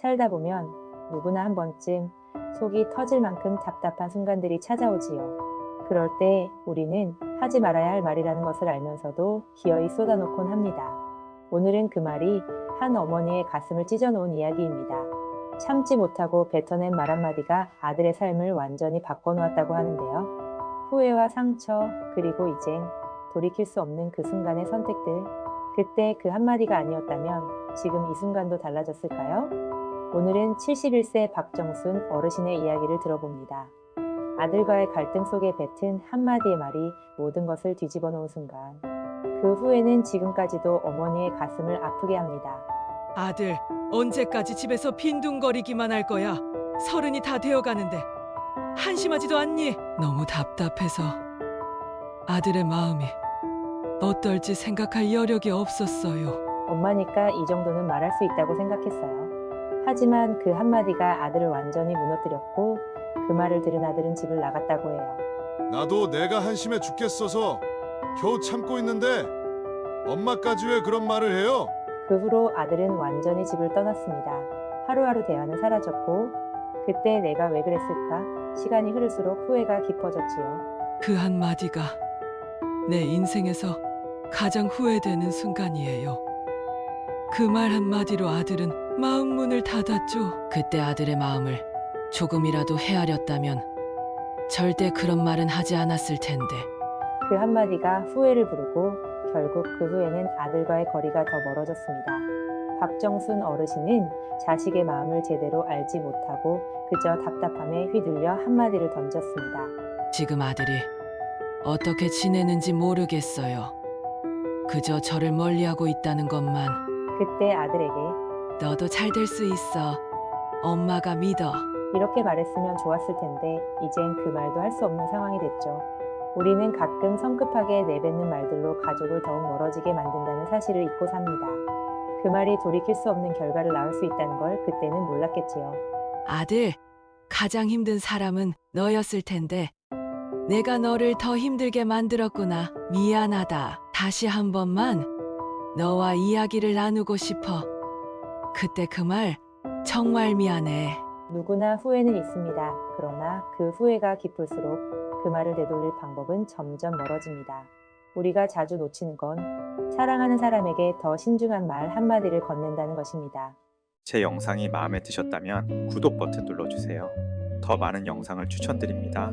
살다 보면 누구나 한 번쯤 속이 터질 만큼 답답한 순간들이 찾아오지요. 그럴 때 우리는 하지 말아야 할 말이라는 것을 알면서도 기어이 쏟아놓곤 합니다. 오늘은 그 말이 한 어머니의 가슴을 찢어놓은 이야기입니다. 참지 못하고 뱉어낸 말 한마디가 아들의 삶을 완전히 바꿔놓았다고 하는데요. 후회와 상처, 그리고 이젠 돌이킬 수 없는 그 순간의 선택들. 그때 그 한마디가 아니었다면 지금 이 순간도 달라졌을까요? 오늘은 71세 박정순 어르신의 이야기를 들어봅니다. 아들과의 갈등 속에 뱉은 한마디의 말이 모든 것을 뒤집어 놓은 순간. 그 후에는 지금까지도 어머니의 가슴을 아프게 합니다. 아들, 언제까지 집에서 빈둥거리기만 할 거야? 서른이 다 되어 가는데 한심하지도 않니? 너무 답답해서 아들의 마음이 어떨지 생각할 여력이 없었어요. 엄마니까 이 정도는 말할 수 있다고 생각했어요. 하지만 그 한마디가 아들을 완전히 무너뜨렸고 그 말을 들은 아들은 집을 나갔다고 해요. 나도 내가 한심해 죽겠어서 겨우 참고 있는데 엄마까지 왜 그런 말을 해요? 그 후로 아들은 완전히 집을 떠났습니다. 하루하루 대화는 사라졌고 그때 내가 왜 그랬을까? 시간이 흐를수록 후회가 깊어졌지요. 그 한마디가 내 인생에서 가장 후회되는 순간이에요. 그 말 한마디로 아들은 마음 문을 닫았죠. 그때 아들의 마음을 조금이라도 헤아렸다면 절대 그런 말은 하지 않았을 텐데. 그 한마디가 후회를 부르고 결국 그 후에는 아들과의 거리가 더 멀어졌습니다. 박정순 어르신은 자식의 마음을 제대로 알지 못하고 그저 답답함에 휘둘려 한마디를 던졌습니다. 지금 아들이 어떻게 지내는지 모르겠어요. 그저 저를 멀리하고 있다는 것만 그때 아들에게 너도 잘 될 수 있어. 엄마가 믿어. 이렇게 말했으면 좋았을 텐데 이젠 그 말도 할 수 없는 상황이 됐죠. 우리는 가끔 성급하게 내뱉는 말들로 가족을 더욱 멀어지게 만든다는 사실을 잊고 삽니다. 그 말이 돌이킬 수 없는 결과를 낳을 수 있다는 걸 그때는 몰랐겠지요. 아들, 가장 힘든 사람은 너였을 텐데 내가 너를 더 힘들게 만들었구나. 미안하다. 다시 한 번만 너와 이야기를 나누고 싶어. 그때 그 말 정말 미안해. 누구나 후회는 있습니다. 그러나 그 후회가 깊을수록 그 말을 되돌릴 방법은 점점 멀어집니다. 우리가 자주 놓치는 건 사랑하는 사람에게 더 신중한 말 한마디를 건넨다는 것입니다. 제 영상이 마음에 드셨다면 구독 버튼 눌러주세요. 더 많은 영상을 추천드립니다.